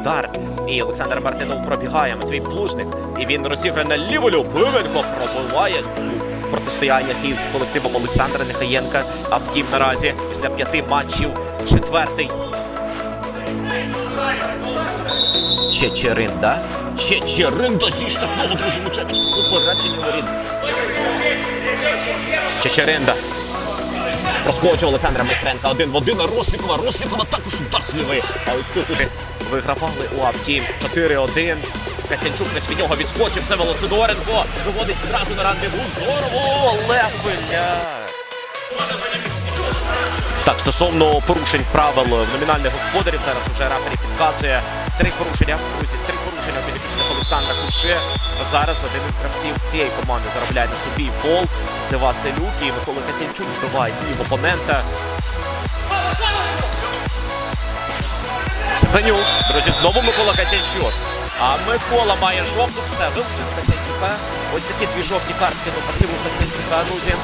удар. І Олександр Мартинов пробігає. Матвій Плужник. І він розіграє на ліву Любименко. Пробиває протистояннях із колективом Олександра Нехаєнка. А втім, наразі після п'яти матчів четвертий. Чечеринда. Чечеринда зіштовхнув друзі Мучевич. Попередження воріт. Чечеринда. Проскочив Олександра Майстренка один в один. Рослікова. Рослікова також удар з. А ось тут уже вигравали у Авті 4-1. Касянчук десь від нього відскочив. Все Волоцидоренко. виводить одразу на рандеву. Здорово! Пиляк. Так, стосовно порушень правил номінальних господарів, зараз уже рефері підказує три порушення. Друзі, три порушення підопічних Олександра Куше. Зараз один із гравців цієї команди заробляє на собі фол. Це Василюк і Микола Касянчук збиває ніг опонента. Цепенюк. Друзі, знову Микола Касянчук. А Микола має жовту, все вилучив Касянчука. Ось такі дві жовті картки до пасиву Касянчука, друзі.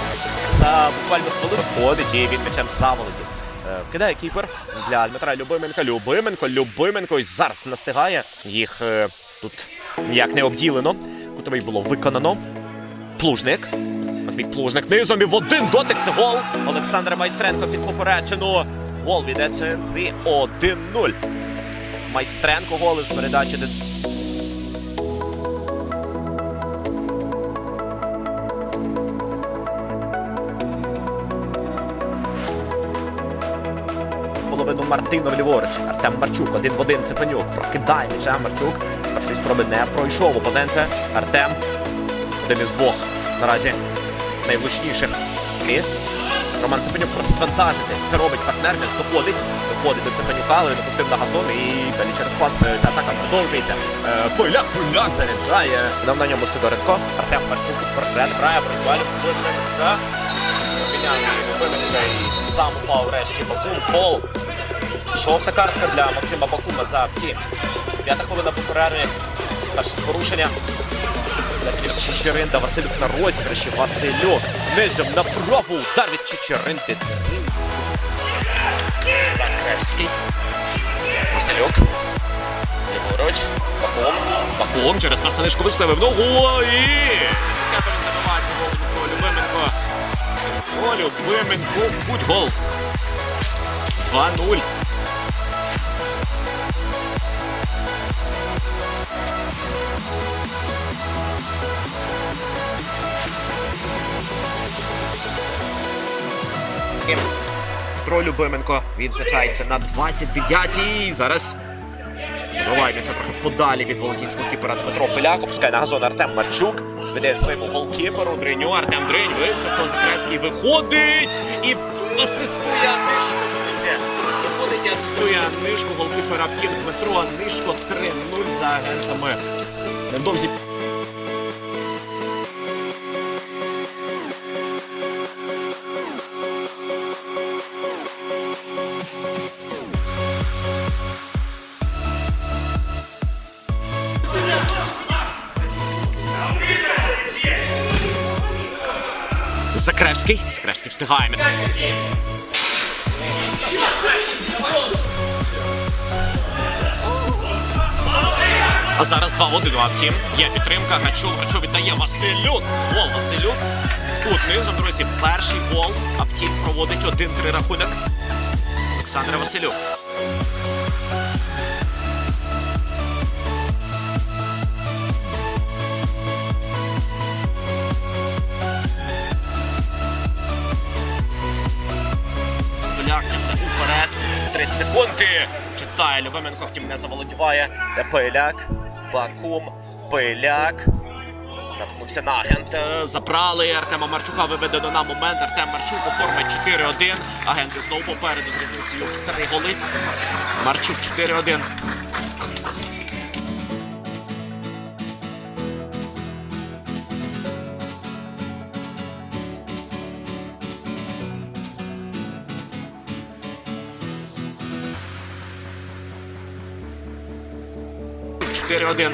За буквально хвилину ходить і він м'ячем заволодів. Е, Вкидає кіпер для Дмитра Любименка. Любименко, Любименко. І зараз настигає. Їх е, тут ніяк не обділено. Кутовий було виконано. Плужник. Матвій Плужник низом і в один дотик це гол. Олександр Майстренко під поперечину. Гол від ЕЦНЦ 1-0. Майстренко гол із передачі. Половину Мартинов ліворуч. Артем Марчук, один в один Цепенюк. Прокидає м'яча Марчук. З першої спроби не пройшов опонента. Артем. Один із двох наразі найвлучніших. І Роман Цепенюк просить вантажити. Це робить партнер, м'яч доходить. Доходить до Цепенюка, але пустив на газон. І далі через пас е, ця атака продовжується. Е, Поляк, Поляк заряджає. Дав на ньому Сидоренко. Артем Марчук вперед грає, приквалю. Поляка. Міняє Любименка і сам упав врешті Бакун. Фол. Жовта картка для Максима Бакума за втім. П'ята хвилина по перерві. Перше порушення. Для Чечеринда Василюк на розіграші. Василюк низом направо. Удар від Чечеринди. Закревський. Василюк. Ліворуч. Бакум. Бакум через Масанишку виставив ногу. І... Він забиває цього Любименко. Олю Клименко в путь гол. 2-0. Петро Любименко відзначається на 29-й. Зараз Вибиває трохи подалі від володінського кіпера Дмитро Пиляк. Опускає на газон Артем Марчук. Веде своєму голкіперу Дриню. Артем Дринь високо. Закревський виходить і асистує Анишко. Асистує Анишко. Голкіпера втім Дмитро Анишко 3-0 за агентами. Невдовзі Закревський. Закревський встигає. А зараз 2 в 1 а втім. Є підтримка. Грачов. Грачов віддає Василюк. Гол Василюк. Тут низом, друзі, перший гол. А проводить 1-3 рахунок. Олександр Василюк. Поляк тягне уперед. 30 секунди. Читає Любименко, втім не заволодіває. Пиляк. Бакум. Пиляк. Наткнувся на агент. Е, Забрали Артема Марчука. Виведено на момент. Артем Марчук оформить 4-1. Агенти знову попереду з різницею в 3 голи. Марчук 4-1. теперь один.